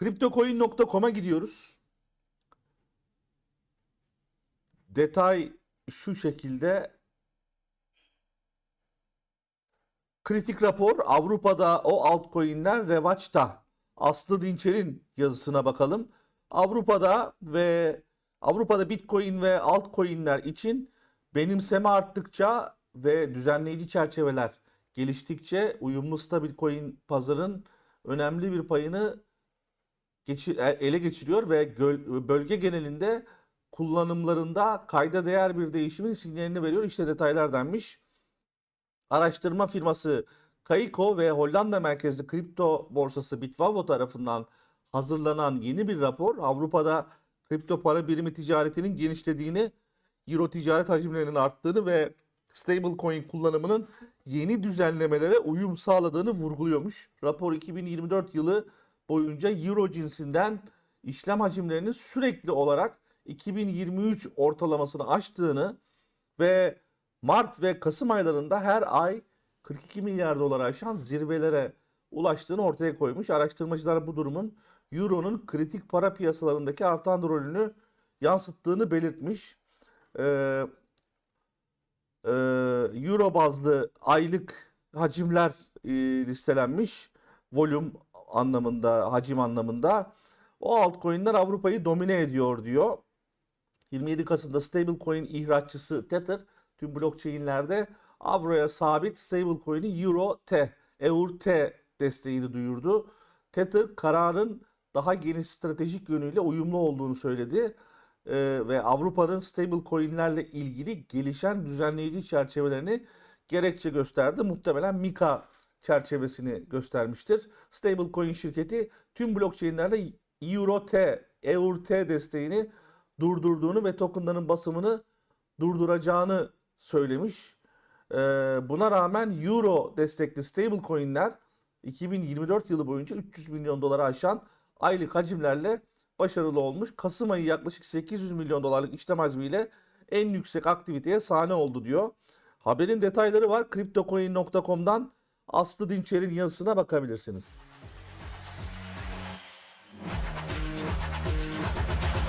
CryptoCoin.com'a gidiyoruz. Detay şu şekilde. Kritik rapor Avrupa'da o altcoin'ler revaçta. Aslı Dinçer'in yazısına bakalım. Avrupa'da ve Avrupa'da Bitcoin ve altcoin'ler için benimseme arttıkça ve düzenleyici çerçeveler geliştikçe uyumlu stabil coin pazarın önemli bir payını geçi- e- ele geçiriyor ve göl- bölge genelinde kullanımlarında kayda değer bir değişimin sinyalini veriyor. İşte detaylar denmiş. Araştırma firması Kaiko ve Hollanda merkezli kripto borsası Bitwavo tarafından hazırlanan yeni bir rapor Avrupa'da kripto para birimi ticaretinin genişlediğini, euro ticaret hacimlerinin arttığını ve stablecoin kullanımının yeni düzenlemelere uyum sağladığını vurguluyormuş. Rapor 2024 yılı boyunca euro cinsinden işlem hacimlerinin sürekli olarak 2023 ortalamasını aştığını ve Mart ve Kasım aylarında her ay 42 milyar doları aşan zirvelere ulaştığını ortaya koymuş. Araştırmacılar bu durumun Euro'nun kritik para piyasalarındaki artan rolünü yansıttığını belirtmiş. Ee, e, Euro bazlı aylık hacimler e, listelenmiş. Volüm anlamında, hacim anlamında. O altcoin'ler Avrupa'yı domine ediyor diyor. 27 Kasım'da stablecoin ihraççısı Tether tüm blockchain'lerde avroya sabit stablecoin'i Euro T, Eur T desteğini duyurdu. Tether kararın daha geniş stratejik yönüyle uyumlu olduğunu söyledi. Ee, ve Avrupa'nın stablecoin'lerle ilgili gelişen düzenleyici çerçevelerini gerekçe gösterdi. Muhtemelen Mika çerçevesini göstermiştir. Stablecoin şirketi tüm blockchain'lerle Euro T, Eur T desteğini durdurduğunu ve tokenların basımını durduracağını söylemiş. Ee, buna rağmen Euro destekli stablecoin'ler 2024 yılı boyunca 300 milyon dolara aşan aylık hacimlerle başarılı olmuş. Kasım ayı yaklaşık 800 milyon dolarlık işlem hacmiyle en yüksek aktiviteye sahne oldu diyor. Haberin detayları var. CryptoCoin.com'dan Aslı Dinçer'in yazısına bakabilirsiniz.